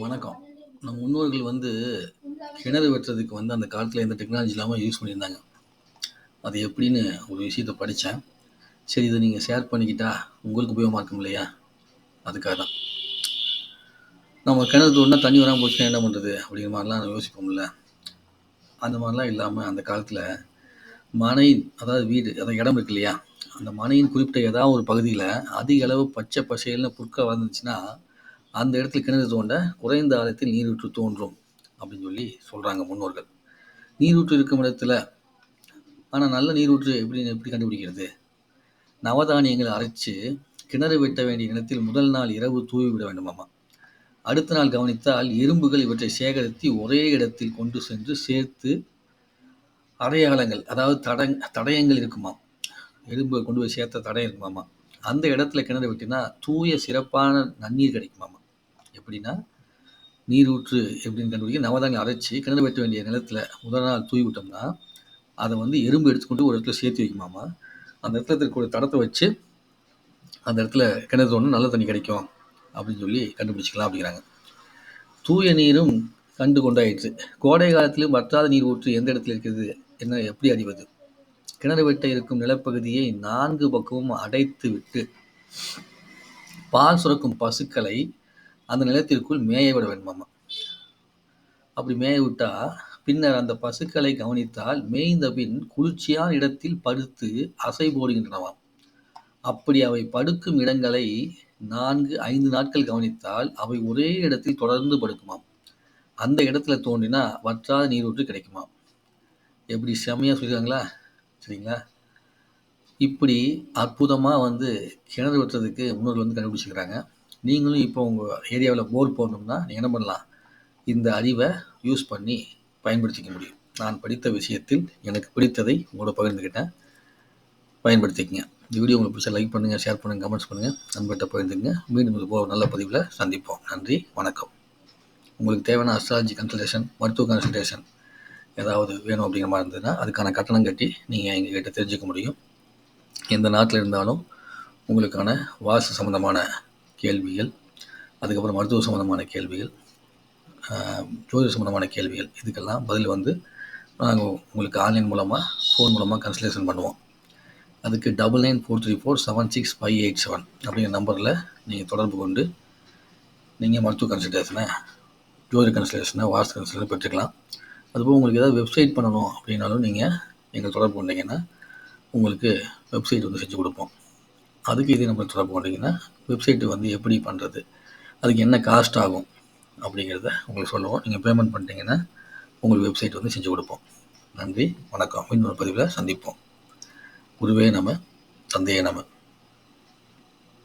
வணக்கம். நம் முன்னோர்கள் வந்து கிணறு வெட்டுறதுக்கு வந்து அந்த காலத்தில் எந்த டெக்னாலஜி இல்லாமல் யூஸ் பண்ணியிருந்தாங்க. அது எப்படின்னு ஒரு விஷயத்தை படித்தேன் சரி இதை நீங்கள் ஷேர் பண்ணிக்கிட்டா உங்களுக்கு உபயோகமாக இருக்கும் இல்லையா? அதுக்காக தான். நம்ம கிணறு தோணுனா தண்ணி வராமல் போச்சுன்னா என்ன பண்ணுறது அப்படிங்கிற மாரிலாம் யோசிப்போம்ல. அந்த மாதிரிலாம் இல்லாமல் அந்த காலத்தில் மனையின் அதாவது வீடு அதாவது இடம் இருக்கு இல்லையா? அந்த மனையின் குறிப்பிட்ட ஏதாவது ஒரு பகுதியில் அதிக அளவு பச்சை பசேல்னு புற்கள் வளர்ந்துச்சுன்னா, அந்த இடத்துல கிணறு தோண்ட குறைந்த ஆழத்தில் நீரூற்று தோன்றும் அப்படின்னு சொல்லி சொல்கிறாங்க முன்னோர்கள். நீரூற்று இருக்கும் இடத்துல ஆனால் நல்ல நீரூற்று எப்படி எப்படி கண்டுபிடிக்கிறது? நவதானியங்களை அரைச்சு கிணறு வெட்ட வேண்டிய நிலத்தில் முதல் நாள் இரவு தூவி விட வேண்டுமாமா. அடுத்த நாள் கவனித்தால் எறும்புகள் இவற்றை சேகரித்து ஒரே இடத்தில் கொண்டு சென்று சேர்த்து அடையாளங்கள் அதாவது தடங் தடயங்கள் இருக்குமாம். எறும்புகள் கொண்டு போய் சேர்த்த தடயம் இருக்குமாமா. அந்த இடத்துல கிணறு வெட்டினா தூய சிறப்பான நன்னீர் கிடைக்குமாமா. எப்படின்னா, நீரூற்று எப்படின்னு கண்டுபிடிக்க நவதானியம் அரைச்சி கிணறு வெட்ட வேண்டிய நிலத்தில் முதல் நாள் தூவி விட்டோம்னா, அதை வந்து எறும்பு எடுத்துக்கொண்டு ஒரு இடத்துல சேர்த்து வைக்குமாமா. அந்த இடத்துல இருக்கக்கூடிய தடத்தை வச்சு அந்த இடத்துல கிணறு தோண்டுனா நல்ல தண்ணி கிடைக்கும் அப்படின்னு சொல்லி கண்டுபிடிச்சிக்கலாம் அப்படிங்கிறாங்க. தூய நீரும் கண்டு கொண்டாயிற்று. கோடை காலத்திலும் வற்றாத நீர் ஊற்று எந்த இடத்துல இருக்கிறது? என்ன எப்படி அறிவது? கிணறு வெட்ட இருக்கும் நிலப்பகுதியை நான்கு பக்கமும் அடைத்து விட்டு பால் சுரக்கும் பசுக்களை அந்த நிலத்திற்குள் மேய விட வேண்டுமாமா. அப்படி மேய விட்டா, பின்னர் அந்த பசுக்களை கவனித்தால் மேய்ந்த பின் குளிர்ச்சியான இடத்தில் படுத்து அசை போடுகின்றனவாம். அப்படி அவை படுக்கும் இடங்களை 4, 5 நாட்கள் கவனித்தால் அவை ஒரே இடத்தில் தொடர்ந்து படுக்குமாம். அந்த இடத்துல தோண்டினா வற்றாத நீரூற்று கிடைக்குமாம். எப்படி செம்மையாக சொல்லியிருக்காங்களா? சரிங்களா? இப்படி அற்புதமாக வந்து கிணறு வெட்டுறதுக்கு முன்னோர்கள் வந்து கண்டுபிடிச்சிக்கிறாங்க நீங்களும் இப்போ உங்கள் ஏரியாவில் போர் போடணும்னா, நீங்கள் என்ன பண்ணலாம்? இந்த அறிவை யூஸ் பண்ணி பயன்படுத்திக்க முடியும். நான் படித்த விஷயத்தில் எனக்கு பிடித்ததை உங்களோட பகிர்ந்துக்கிட்டேன். பயன்படுத்திக்கங்க. இந்த வீடியோ உங்களுக்கு பிடிச்ச லைக் பண்ணுங்கள் ஷேர் பண்ணுங்கள் கமெண்ட்ஸ் பண்ணுங்கள் நண்பர்கிட்ட பகிர்ந்துங்க மீண்டும் இது போக ஒரு நல்ல பதிவில் சந்திப்போம். நன்றி, வணக்கம். உங்களுக்கு தேவையான அஸ்ட்ராலஜி கன்சல்டேஷன், மருத்துவ கன்சல்டேஷன் ஏதாவது வேணும் அப்படிங்கிற மாதிரி இருந்ததுன்னா, அதுக்கான கட்டணம் கட்டி நீங்க எங்ககிட்ட தெரிஞ்சுக்க முடியும். எந்த நாட்டில் இருந்தாலும் உங்களுக்கான வாசு சம்மந்தமான கேள்விகள், அதுக்கப்புறம் மருத்துவ சம்மந்தமான கேள்விகள், ஜோதி ஜோதிட சம்மந்தமான கேள்விகள் இதுக்கெல்லாம் பதில் வந்து நாங்கள் உங்களுக்கு ஆன்லைன் மூலமாக ஃபோன் மூலமாக கன்சல்டேஷன் பண்ணுவோம். அதுக்கு 9943476587 அப்படிங்கிற நம்பரில் நீங்கள் தொடர்பு கொண்டு நீங்கள் மருத்துவ கன்சல்டேஷனை ஜோதிட கன்சல்டேஷனை வாஸ்து கன்சல்டேஷன பெற்றுக்கலாம். அதுபோக உங்களுக்கு ஏதாவது வெப்சைட் பண்ணணும் அப்படின்னாலும் நீங்கள் எங்கள் தொடர்பு கொண்டீங்கன்னா, உங்களுக்கு வெப்சைட் வந்து செஞ்சு கொடுப்போம் அதுக்கு இதே நம்ம தொடர்பு கொண்டீங்கன்னா, வெப்சைட்டு வந்து எப்படி பண்ணுறது அதுக்கு என்ன காஸ்ட் ஆகும்? அப்படிங்கிறத உங்களுக்கு சொல்லுவோம். நீங்கள் பேமெண்ட் பண்ணிட்டீங்கன்னா, உங்களுக்கு வெப்சைட் வந்து செஞ்சு கொடுப்போம் நன்றி, வணக்கம். இன்னொரு பதிவில் சந்திப்போம். குருவே நம்ம தந்தையே நம்ம